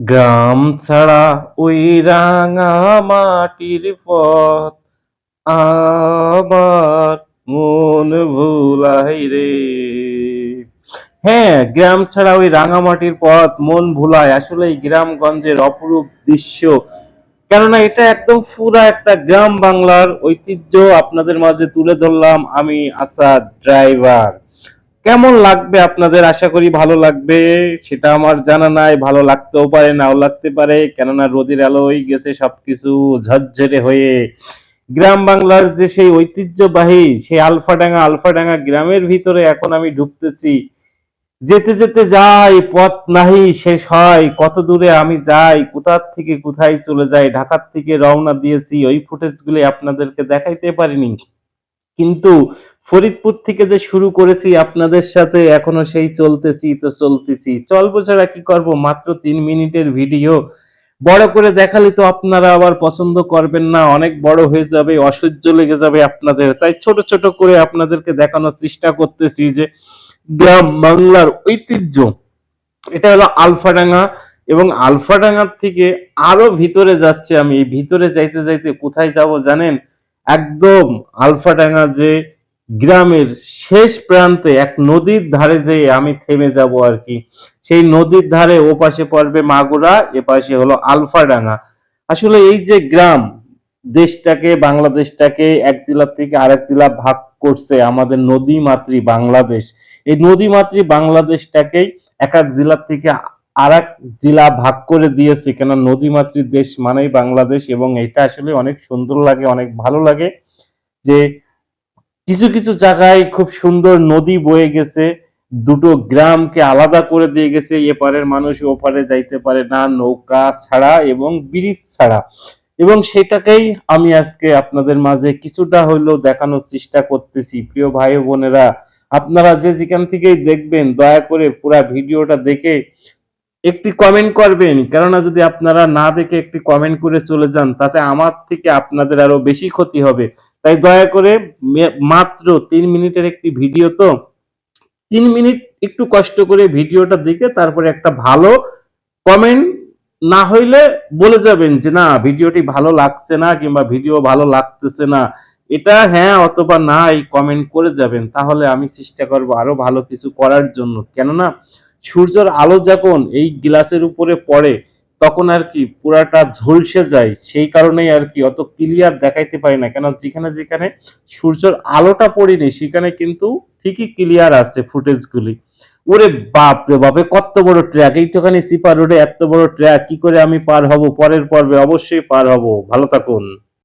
গ্রাম ছাড়া ওই রাঙা মাটির পথ। আবার মন ভুলাই রে। হ্যাঁ গ্রাম ছাড়া ওই রাঙামাটির পথ, মন ভুলায় আসলে এই গ্রামগঞ্জের অপরূপ দৃশ্য। কেননা এটা একদম পুরা একটা গ্রাম বাংলার ঐতিহ্য আপনাদের মাঝে তুলে ধরলাম আমি আসাদ ড্রাইভার। কেমন লাগবে আপনাদের? আশা করি ভালো লাগবে। সেটা আমার জানা নাই। ভালো লাগতেও পারে, নাও লাগতে পারে। কেননা রোদের আলোয় গেছে সবকিছু ঝরঝরে হয়ে। গ্রাম বাংলার যে সেই ঐতিহ্যবাহী, সেই আলফাডাঙ্গা আলফাডাঙ্গা গ্রামের ভিতরে এখন আমি ঢুকতেছি। যেতে যেতে যাই, পথ নাহি, শেষ হয়। কত দূরে আমি যাই, কোথার থেকে কোথায় চলে যাই, ঢাকার থেকে রওনা দিয়েছি। ওই ফুটেজগুলি আপনাদেরকে দেখাইতে পারিনি। কিন্তু ফরিদপুর থেকে যে শুরু করেছি আপনাদের সাথে, এখনও সেই চলতেছি, তো চলতেছি। চলবো ছাড়া কি করব? মাত্র তিন মিনিটের ভিডিও। বড় করে দেখালে তো আপনারা আবার পছন্দ করবেন না। অনেক বড় হয়ে যাবে, অসহ্য লেগে যাবে আপনাদের। তাই ছোট ছোট করে আপনাদেরকে দেখানোর চেষ্টা করতেছি যে গ্রাম বাংলার ঐতিহ্য। এটা হলো আলফাডাঙ্গা এবং আলফাডাঙ্গার থেকে আরও ভিতরে যাচ্ছে আমি। ভিতরে যাইতে যাইতে কোথায় যাব জানেন? একদম আলফাডাঙ্গা যে গ্রামের শেষ প্রান্তে এক নদীর ধারে যে আমি থেমে যাব আর কি। সেই নদীর ধারে ও পাশে পড়বে মাগুরা, এ পাশে হলো আলফাডাঙ্গা। আসলে এই যে গ্রাম, দেশটাকে, বাংলাদেশটাকে এক জেলা থেকে আরেক জেলা ভাগ করছে আমাদের নদী মাতৃ বাংলাদেশ। এই নদী মাতৃ বাংলাদেশটাকেই এক এক জেলা থেকে আর এক জেলা ভাগ করে দিয়েছে কেন নদী মাতৃ দেশ মানেই বাংলাদেশ এবং এটা আসলে অনেক সুন্দর লাগে, অনেক ভালো লাগে যে কিছু কিছু জায়গায় খুব সুন্দর নদী বয়ে গেছে। দুটো গ্রামকে আলাদা করে দিয়ে গেছে। এপারের মানুষ ওপারে যাইতে পারে না, নৌকা ছাড়া এবং ব্রিজ ছাড়া। এবং সেটাকেই আমি আজকে আপনাদের মাঝে কিছুটা হইলেও দেখানোর চেষ্টা করতেছি। প্রিয় ভাই বোনেরা, আপনারা যে যেখান থেকেই দেখবেন, দয়া করে পুরা ভিডিওটা দেখে একটি কমেন্ট করবেন। কেননা যদি আপনারা না দেখে একটি কমেন্ট করে চলে যান, তাতে আমার থেকে আপনাদের আরও বেশি ক্ষতি হবে। তাই দয়া করে মাত্র তিন মিনিটের একটি ভিডিও তো। তিন মিনিট একটু কষ্ট করে ভিডিওটা দেখে তারপরে একটা ভালো কমেন্ট না হইলে বলে যাবেন যে, না, ভিডিওটি ভালো লাগছে না কিংবা ভিডিও ভালো লাগতেছে না। এটা হ্যাঁ অথবা না, এই কমেন্ট করে যাবেন। তাহলে আমি চেষ্টা করব আরও ভালো কিছু করার জন্য। কেননা সূর্যের আলো যখন এই গ্লাসের উপরে পড়ে তখন আর কি পুরাটা ঝলসে যায়, সেই কারণেই আর কি অত ক্লিয়ার দেখাইতে পারি না। কেন যেখানে যেখানে সূর্যের আলোটা পড়িনি, সেখানে কিন্তু ঠিকই ক্লিয়ার আছে ফুটেজগুলি। ওরে বাপ রে বাপে কত বড় ট্র্যাক এইটুখানি সিপার রোডে এত বড় ট্র্যাক কি করে আমি পার হব? পরের পর্বে অবশ্যই পার হব। ভালো থাকুন।